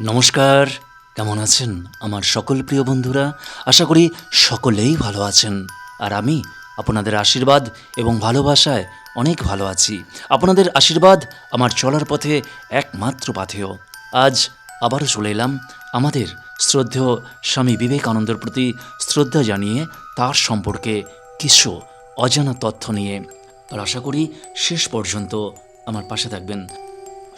নমস্কার, কেমন আছেন আমার সকল প্রিয় বন্ধুরা? আশা করি সকলেই ভালো আছেন। আর আমি আপনাদের আশীর্বাদ এবং ভালোবাসায় অনেক ভালো আছি। আপনাদের আশীর্বাদ আমার চলার পথে একমাত্র পাথেয়। আজ আবারও চলে এলাম আমাদের শ্রদ্ধেয় স্বামী বিবেকানন্দের প্রতি শ্রদ্ধা জানিয়ে তার সম্পর্কে কিছু অজানা তথ্য নিয়ে। আর আশা করি শেষ পর্যন্ত আমার পাশে থাকবেন।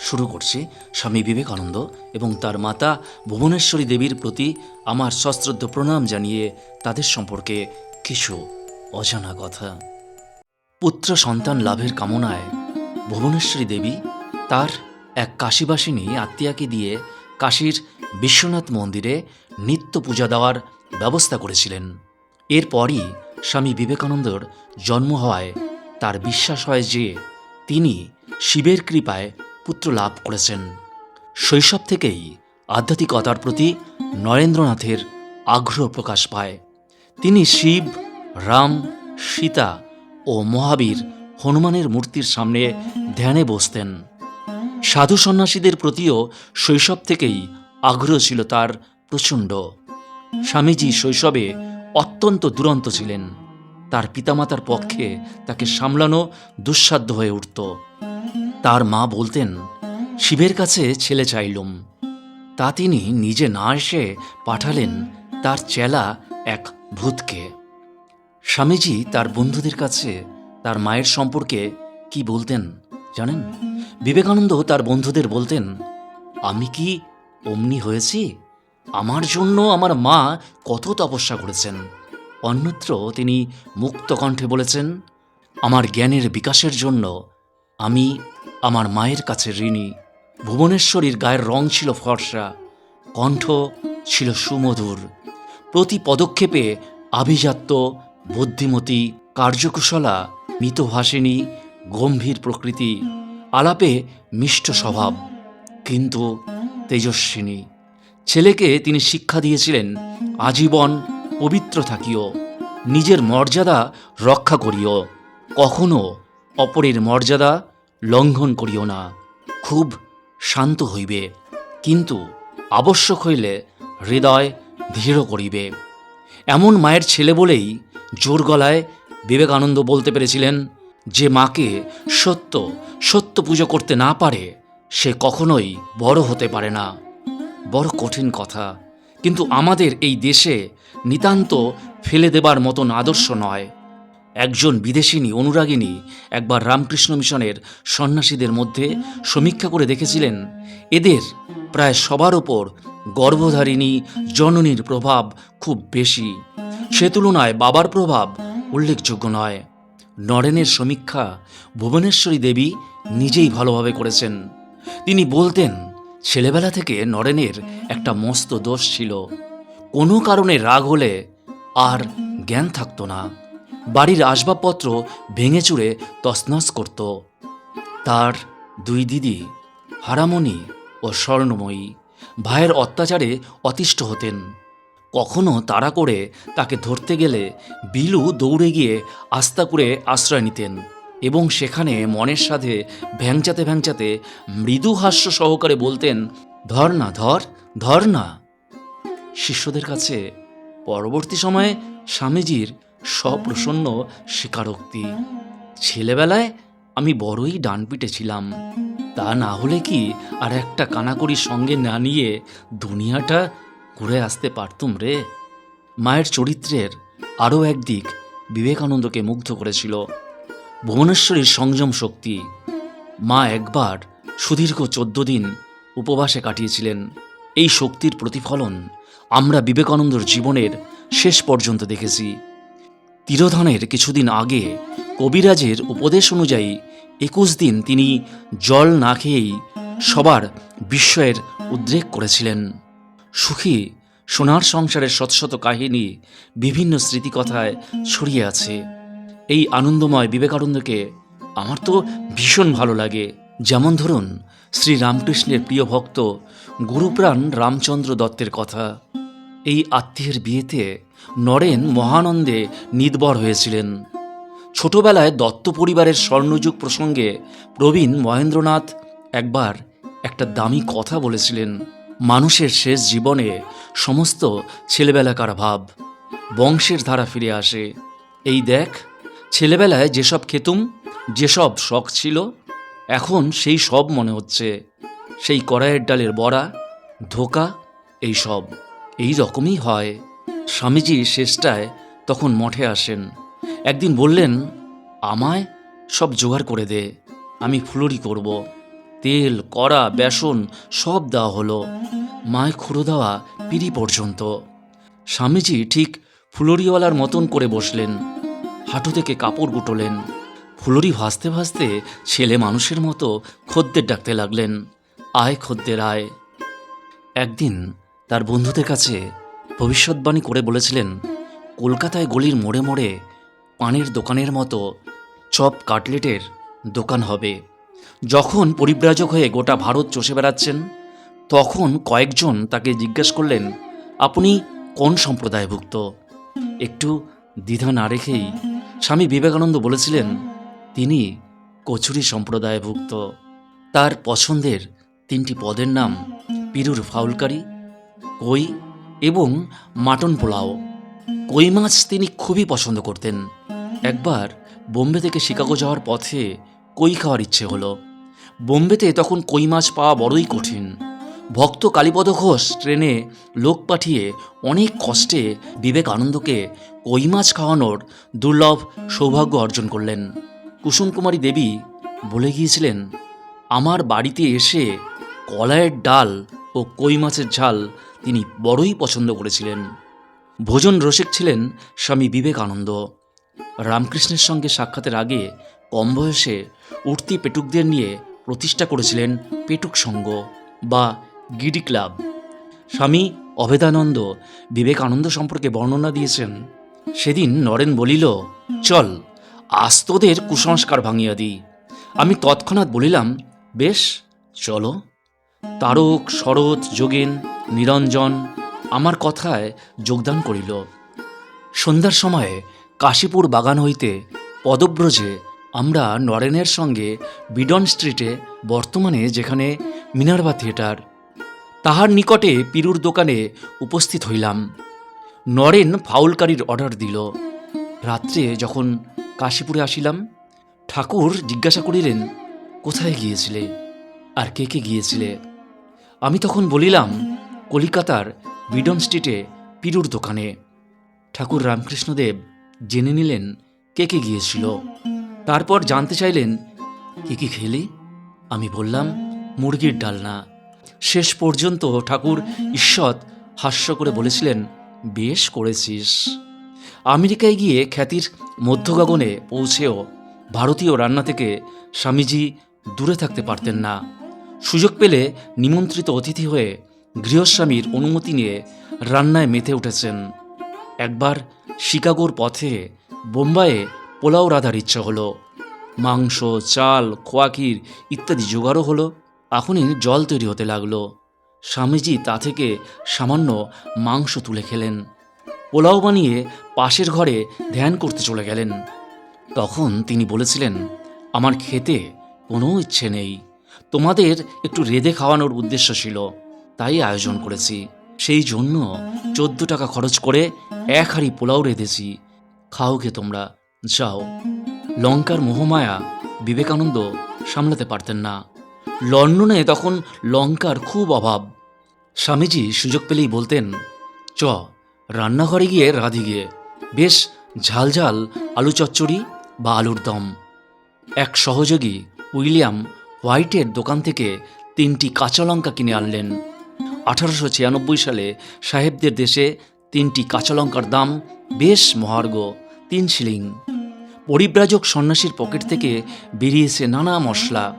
শুরু করছি স্বামী বিবেকানন্দ এবং তার মাতা ভুবনেশ্বরী দেবীর প্রতি আমার সশ্রদ্ধ প্রণাম জানিয়ে তাদের সম্পর্কে কিছু অজানা কথা। পুত্র সন্তান লাভের কামনায় ভুবনেশ্বরী দেবী তার এক কাশীবাসিনী আত্মীয়াকে দিয়ে কাশীর বিশ্বনাথ মন্দিরে নিত্য পূজা দেওয়ার ব্যবস্থা করেছিলেন। এরপরই স্বামী বিবেকানন্দর জন্ম হওয়ায় তার বিশ্বাস হয় যে তিনি শিবের কৃপায় পুত্র লাভ করেছেন। শৈশব থেকেই আধ্যাত্মিকতার প্রতি নরেন্দ্রনাথের আগ্রহ প্রকাশ পায়। তিনি শিব, রাম, সীতা ও মহাবীর হনুমানের মূর্তির সামনে ধ্যানে বসতেন। সাধু সন্ন্যাসীদের প্রতিও শৈশব থেকেই আগ্রহ ছিল তার প্রচণ্ড। স্বামীজি শৈশবে অত্যন্ত দুরন্ত ছিলেন। তার পিতামাতার পক্ষে তাকে সামলানো দুঃসাধ্য হয়ে উঠত। তার মা বলতেন, শিবের কাছে ছেলে চাইলুম। তা তিনি নিজে না এসে পাঠালেন তার চেলা এক ভূতকে। স্বামীজি তার বন্ধুদের কাছে তার মায়ের সম্পর্কে কি বলতেন জানেন? বিবেকানন্দ তার বন্ধুদের বলতেন, আমি কি অমনি হয়েছি? আমার জন্য আমার মা কত তপস্যা করেছেন। অন্যত্র তিনি মুক্ত কণ্ঠে বলেছেন, আমার জ্ঞানের বিকাশের জন্য আমি আমার মায়ের কাছে ঋণী। ভুবনেশ্বরীর গায়ের রং ছিল ফর্সা, কণ্ঠ ছিল সুমধুর। প্রতি পদক্ষেপে আভিজাত্য, বুদ্ধিমতী, কার্যকুশলা মিতভাষিনী গম্ভীর প্রকৃতি, আলাপে মিষ্ট স্বভাব, কিন্তু তেজস্বিনী। ছেলেকে তিনি শিক্ষা দিয়েছিলেন, আজীবন পবিত্র থাকিও, নিজের মর্যাদা রক্ষা করিও। কখনো অপরের মর্যাদা লঙ্ঘন করিও না, খুব শান্ত হইবে, কিন্তু আবশ্যক হইলে হৃদয় দৃঢ় করিবে। এমন মায়ের ছেলে বলেই জোর গলায় বিবেকানন্দ বলতে পেরেছিলেন, যে মাকে সত্য সত্য পুজো করতে না পারে, সে কখনোই বড় হতে পারে না। বড় কঠিন কথা, কিন্তু আমাদের এই দেশে নিতান্ত ফেলে দেবার মতন আদর্শ নয়। একজন বিদেশিনী অনুরাগিনী একবার রামকৃষ্ণ মিশনের সন্ন্যাসীদের মধ্যে সমীক্ষা করে দেখেছিলেন, এদের প্রায় সবার ওপর গর্ভধারিণী জননীর প্রভাব খুব বেশি। সে তুলনায় বাবার প্রভাব উল্লেখযোগ্য নয়। নরেনের সমীক্ষা ভুবনেশ্বরী দেবী নিজেই ভালোভাবে করেছেন। তিনি বলতেন, ছেলেবেলা থেকে নরেনের একটা মস্ত দোষ ছিল। কোনো কারণে রাগ হলে আর জ্ঞান থাকতো না। বাড়ির আসবাবপত্র ভেঙে চুরে তছনছ করত। তার দুই দিদি, হারামণি ও স্বর্ণময়ী, ভাইয়ের অত্যাচারে অতিষ্ঠ হতেন। কখনো তাড়া করে তাকে ধরতে গেলে বিলু দৌড়ে গিয়ে আস্তা করে আশ্রয় নিতেন এবং সেখানে মনের সাথে ভ্যাংচাতে ভ্যাংচাতে মৃদু হাস্য সহকারে বলতেন, ধর না, ধর ধর না। শিষ্যদের কাছে পরবর্তী সময়ে স্বামীজির সপ্রসন্ন স্বীকারোক্তি। ছেলেবেলায় আমি বড়ই ডানপিটে ছিলাম। তা না হলে কি আর একটা কানাকড়ি সঙ্গে না নিয়ে দুনিয়াটা ঘুরে আসতে পারতুম রে? মায়ের চরিত্রের আরও একদিক বিবেকানন্দকে মুগ্ধ করেছিল। ভুবনেশ্বরীর সংযম শক্তি। মা একবার সুদীর্ঘ চোদ্দ দিন উপবাসে কাটিয়েছিলেন। এই শক্তির প্রতিফলন আমরা বিবেকানন্দর জীবনের শেষ পর্যন্ত দেখেছি। তিরোধানের কিছুদিন আগে কবিরাজের উপদেশ অনুযায়ী একুশ দিন তিনি জল না খেয়েই সবার বিস্ময়ের উদ্রেক করেছিলেন। সুখী, সোনার সংসারের শত শত কাহিনী বিভিন্ন স্মৃতিকথায় ছড়িয়ে আছে। এই আনন্দময় বিবেকানন্দকে আমার তো ভীষণ ভালো লাগে। যেমন ধরুন, শ্রী রামকৃষ্ণের প্রিয় ভক্ত গুরুপ্রাণ রামচন্দ্র দত্তের কথা। এই আত্মীয়ের বিয়েতে নরেন মহানন্দে নির্ভর হয়েছিলেন। ছোটবেলায় দত্ত পরিবারের স্বর্ণযুগ প্রসঙ্গে প্রবীণ মহেন্দ্রনাথ একবার একটা দামি কথা বলেছিলেন, মানুষের শেষ জীবনে সমস্ত ছেলেবেলাকার ভাব বংশের ধারা ফিরে আসে। এই দেখ, ছেলেবেলায় যেসব খেতুম, যেসব শখ ছিল, এখন সেই সব মনে হচ্ছে। সেই কড়াইয়ের ডালের বড়া, ধোকা, এই সব, এই রকমই হয়। স্বামীজি শেষটায় তখন মঠে আসেন। একদিন বললেন, আমায় সব জোগাড় করে দে, আমি ফুলরি করব। তেল, কড়া, বেসন সব দেওয়া হলো। মায় খুঁড়ো দেওয়া পিড়ি পর্যন্ত। স্বামীজি ঠিক ফুলরিওয়ালার মতন করে বসলেন। হাঁটু থেকে কাপড় গুটোলেন। ফুলরি ভাসতে ভাসতে ছেলে মানুষের মতো খদ্দের ডাকতে লাগলেন, আয় খদ্দের, আয়। একদিন তার বন্ধুদের কাছে ভবিষ্যৎবাণী করে বলেছিলেন, কলকাতায় গলির মোড়ে মোড়ে পানের দোকানের মতো চপ কাটলেটের দোকান হবে। যখন পরিব্রাজক হয়ে গোটা ভারত চষে বেড়াচ্ছেন, তখন কয়েকজন তাকে জিজ্ঞেস করলেন, আপনি কোন সম্প্রদায়ভুক্ত? একটু দ্বিধা না রেখেই স্বামী বিবেকানন্দ বলেছিলেন, তিনি কচুরি সম্প্রদায়ভুক্ত। তার পছন্দের তিনটি পদের নাম, পিরুর ফাউলকারি, কই এবং মাটন পোলাও। কই মাছ তিনি খুবই পছন্দ করতেন। একবার বোম্বে থেকে শিকাগো যাওয়ার পথে কই খাওয়ার ইচ্ছে হলো। বোম্বেতে তখন কই মাছ পাওয়া বড়ই কঠিন। ভক্ত কালীপদ ঘোষ ট্রেনে লোক পাঠিয়ে অনেক কষ্টে বিবেকানন্দকে কই মাছ খাওয়ানোর দুর্লভ সৌভাগ্য অর্জন করলেন। কুসুম কুমারী দেবী বলে গিয়েছিলেন, আমার বাড়িতে এসে কলাইয়ের ডাল ও কই মাছের ঝাল তিনি বড়ই পছন্দ করেছিলেন। ভোজন রসিক ছিলেন স্বামী বিবেকানন্দ। রামকৃষ্ণের সঙ্গে সাক্ষাতের আগে কম বয়সে উঠতি পেটুকদের নিয়ে প্রতিষ্ঠা করেছিলেন পেটুক সংঘ বা গিডি ক্লাব। স্বামী অভেদানন্দ বিবেকানন্দ সম্পর্কে বর্ণনা দিয়েছেন। সেদিন নরেন বলিল, চল, আজ তোদের কুসংস্কার ভাঙিয়া দিই। আমি তৎক্ষণাৎ বলিলাম, বেশ, চলো। তারক, শরৎ, যোগেন নিরঞ্জন আমার কথায় যোগদান করিল। সন্ধ্যার সময়ে কাশীপুর বাগান হইতে পদব্রজে আমরা নরেনের সঙ্গে বিডন স্ট্রিটে বর্তমানে যেখানে মিনারবা থিয়েটার, তাহার নিকটে পিরুর দোকানে উপস্থিত হইলাম। নরেন ফাউলকারীর অর্ডার দিল। রাত্রে যখন কাশীপুরে আসিলাম, ঠাকুর জিজ্ঞাসা করিলেন, কোথায় গিয়েছিলে? আর কে কে গিয়েছিলে? আমি তখন বলিলাম কলিকাতার বিডন স্ট্রিটে পিরুর দোকানে। ঠাকুর রামকৃষ্ণদেব জেনে নিলেন কে কে গিয়েছিল। তারপর জানতে চাইলেন, কি কি খেলি? আমি বললাম, মুরগির ডালনা। শেষ পর্যন্ত ঠাকুর ঈশ্বর হাস্য করে বলেছিলেন, বেশ করেছিস। আমেরিকায় গিয়ে খ্যাতির মধ্যগগনে পৌঁছেও ভারতীয় রান্না থেকে স্বামীজি দূরে থাকতে পারতেন না। সুযোগ পেলে নিমন্ত্রিত অতিথি হয়ে গৃহস্বামীর অনুমতি নিয়ে রান্নায় মেতে উঠেছেন। একবার শিকাগোর পথে বোম্বাইয়ে পোলাও রাধার ইচ্ছা হলো। মাংস, চাল, খোয়াকির ইত্যাদি জোগাড়ও হলো। এখনই জল তৈরি হতে লাগল। স্বামীজি তা থেকে সামান্য মাংস তুলে খেলেন। পোলাও বানিয়ে পাশের ঘরে ধ্যান করতে চলে গেলেন। তখন তিনি বলেছিলেন, আমার খেতে কোনো ইচ্ছে নেই। তোমাদের একটু রেঁধে খাওয়ানোর উদ্দেশ্য ছিল। তাই আয়োজন করেছি। সেই জন্য চোদ্দ টাকা খরচ করে এক হাঁড়ি পোলাও রেঁধেছি। খাও গে তোমরা, যাও। লঙ্কার মোহমায়া বিবেকানন্দ সামলাতে পারতেন না। লন্ডনে তখন লঙ্কার খুব অভাব। স্বামীজি সুযোগ পেলেই বলতেন, চ, রান্নাঘরে গিয়ে রাঁধি গিয়ে বেশ, ঝাল ঝাল আলু চচ্চড়ি বা আলুর দম। এক সহযোগী উইলিয়াম হোয়াইটের দোকান থেকে তিনটি কাঁচা লঙ্কা কিনে আনলেন। আঠারোশো ছিয়ানব্বই সালে সাহেবদের দেশে তিনটি কাঁচালঙ্কার দাম বেশ মহার্ঘ, তিন শিলিং। পরিব্রাজক সন্ন্যাসীর পকেট থেকে বেরিয়েছে নানা মশলা।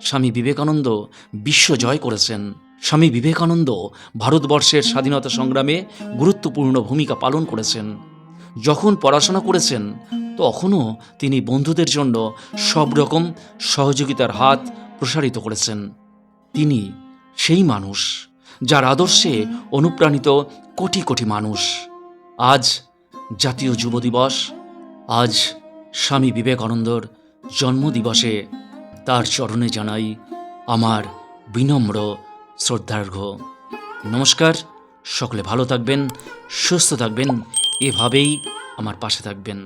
স্বামী বিবেকানন্দ বিশ্ব জয় করেছেন। স্বামী বিবেকানন্দ ভারতবর্ষের স্বাধীনতা সংগ্রামে গুরুত্বপূর্ণ ভূমিকা পালন করেছেন। যখন পড়াশোনা করেছেন, তখনও তিনি বন্ধুদের জন্য সব রকম সহযোগিতার হাত প্রসারিত করেছেন। তিনি সেই মানুষ। যার আদর্শে অনুপ্রাণিত কোটি কোটি মানুষ। আজ জাতীয় যুব দিবস, আজ স্বামী বিবেকানন্দর জন্মদিবসে তার চরণে জানাই আমার বিনম্র শ্রদ্ধার্ঘ্য। নমস্কার, সকলে ভালো থাকবেন, সুস্থ থাকবেন, এভাবেই আমার পাশে থাকবেন।